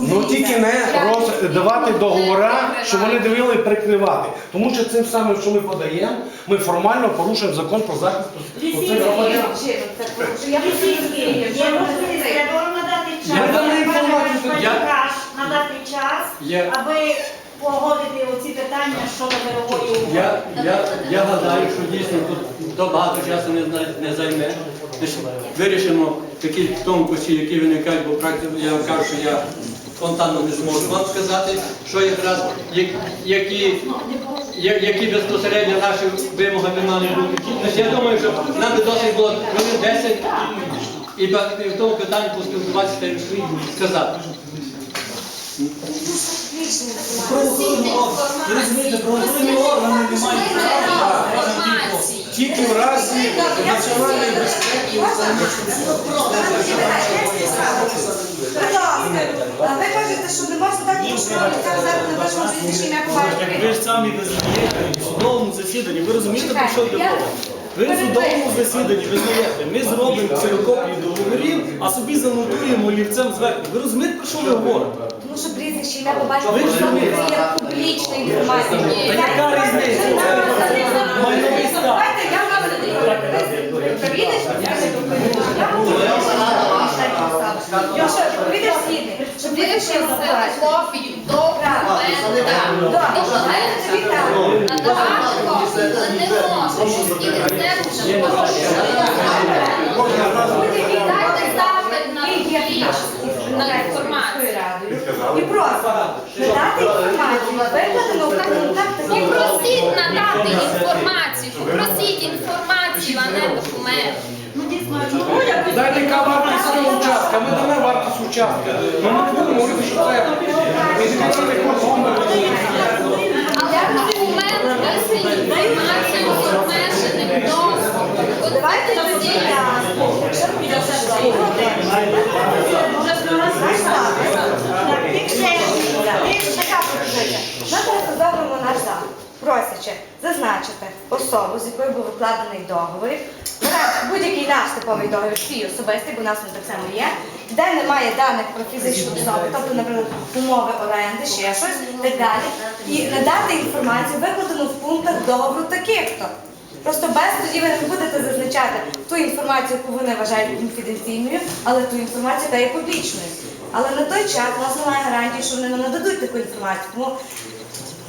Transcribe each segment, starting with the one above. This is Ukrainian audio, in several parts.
Ну тільки не роздавати договори, що вони дивили прикривати. Тому що цим самим, що ми подаємо, ми формально порушуємо закон про захист громадян. Час. Я інформацію надати час, аби погодити оці питання щодо мирової угоди. Я, я, я гадаю, що дійсно тут то багато часу не, не займе. Вирішимо такі тонкості, які виникають, бо практично я вам кажу, що я спонтанно не зможу вам сказати, що якраз які, які безпосередньо наші вимоги ми мали бути. Тобто Я думаю, що нам би досить було хвилин 10 і в тому питанні поспілкуватися та сказати. Правоохоронні органи не мають права Тільки в разі національної безпеки. Ви кажете, що не можна так постановити, зараз не ім'я Як побачити. ви ж самі визнаєте в судовому засіданні, ви розумієте, про що йде мова? Ви в судовому засіданні визнаєте, ми зробимо ксерокопії договорів, а собі занотуємо олівцем зверху. Ви розумієте, про що ви говорите? Тому що прізвище ім'я побачити, Ви розумієте. є публічна інформація. Та яка різниця? Майновий стан. Давайте я вам Відповідач, я не допомогу. Я вам Я що, відповідач згідний, щоб ви ще забрати. копію документа. Так, тобі так. Надавати копію не можеш. І це вже Будь-який Дайте запит на інформацію. І просто дати інформацію, викладено в так, так, І такі просіть надати інформацію. Попросіть інформацію, а не документ. Дайте яка вартість цього участка, ми вартість участка. Ми не будемо говорити, що це індивідуальний кордон. Але документ займається інформації з обмеженим доступом. От Давайте це тоді всі. я. Ми переказовуємо наш запит, просячи зазначити особу, з якою був укладений договір, будь-який наш типовий договір, свій особистий, бо у нас він так само є, де немає даних про фізичну особу, тобто, наприклад, умови оренди, ще щось, так далі, і надати інформацію, викладену в пунктах договору таких-то. Просто без тоді ви не будете зазначати ту інформацію, яку вони вважають конфіденційною, але ту інформацію, яка є публічною. Але на той час у нас немає гарантії, що вони нам нададуть таку інформацію. Тому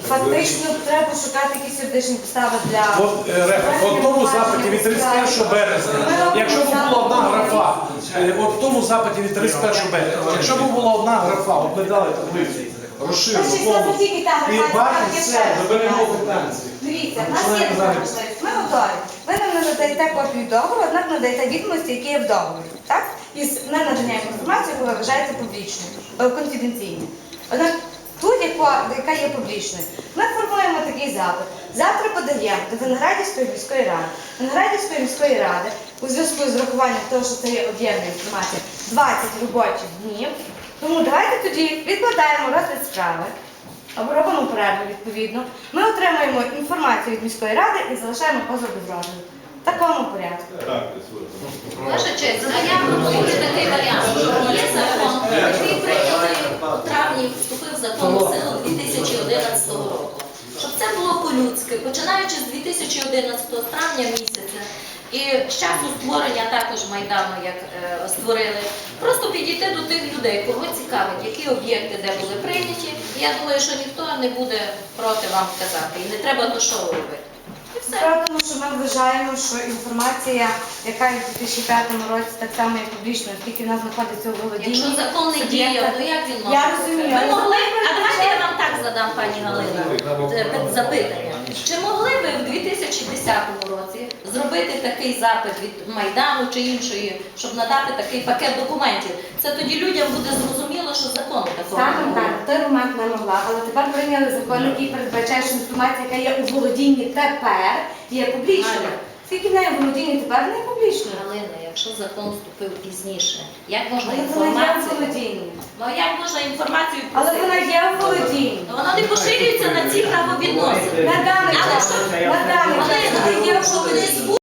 фактично треба шукати якісь юридичні підстави для От, е, Рефа, от в тому запиті від 31 березня, якщо б була одна графа, е, от в тому запиті від 31 березня, якщо б була одна графа, от ми дали таблиці, розширено Значить, це повністю, тільки та і яка бачите, є все, перша. заберемо квитанції. Дивіться, в нас є така можливість. Ми готові. Ви нам не надаєте копію договору, однак надаєте відомості, які є в договорі. Так? І з ненадання інформації, яку ви вважаєте публічною, е, конфіденційною. Однак яка, є публічною, ми формуємо такий запит. Завтра подаємо до Виноградівської міської ради. Виноградівської міської ради у зв'язку з врахуванням того, що це є об'ємна інформація, 20 робочих днів. Тому давайте тоді відкладаємо розгляд справи. Або робимо перерву відповідно. Ми отримуємо інформацію від міської ради і залишаємо позов без розгляду. В такому порядку. Ваша честь, а я пропоную такий варіант. Є закон, який прийнятий у травні, вступив в законну силу 2011 року. Щоб це було по-людськи, починаючи з 2011 травня місяця, і з часу створення також Майдану, як е, створили, просто підійти до тих людей, кого цікавить, які об'єкти де були прийняті. І я думаю, що ніхто не буде проти вам казати, і не треба то шоу робити. Справа в тому, що ми вважаємо, що інформація, яка є в 2005 році так само є публічною, оскільки вона знаходиться у володінні. Якщо закон не діє, то як він може? Я розумію. Ви могли б, а давайте я вам так задам, пані Галина, пи- запитання. Чи могли ви в 2010 році зробити такий запит від Майдану чи іншої, щоб надати такий пакет документів? Це тоді людям буде зрозуміло, що закон такого. Станом так, в той момент не могла, але тепер прийняли закон, який передбачає, що інформація, яка є у володінні тепер, є публічною. Скільки в неї у володінні тепер не є публічною? Галина, якщо закон вступив пізніше, як можна інформацію? Ну як можна інформацію Але вона є у володінні. Ну, Вона не поширюється на ці правовідносини. На даний Але час, що- на даний час, вона є у володінні.